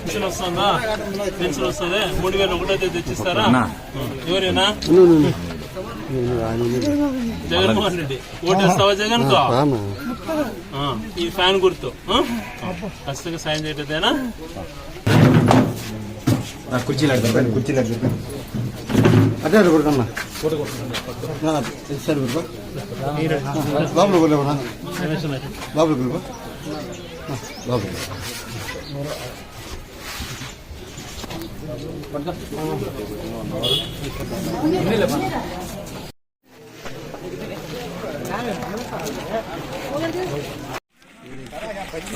Pension వస్తుందా? Pension వస్తుంది. మూడు వేలు ఒకటో తేదీ తెచ్చిస్తారా? ఎవరేనా? జగన్మోహన్ రెడ్డి. ఓటేస్తావా జగన్ ఈ ఫ్యాన్ గుర్తు. ఆ? ఖచ్చితంగా సాయం చేయటదేనా అదే కొడుకన్నా సరే బాబులు కొలేవా బాబులు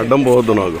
అడ్డం పోవద్దు నాకు.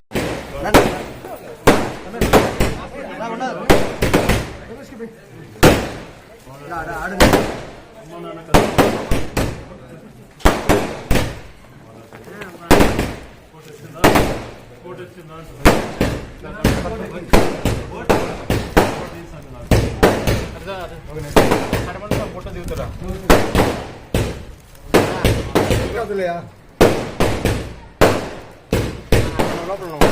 ఫోటో దిగుతారా కాదులేయా లోపల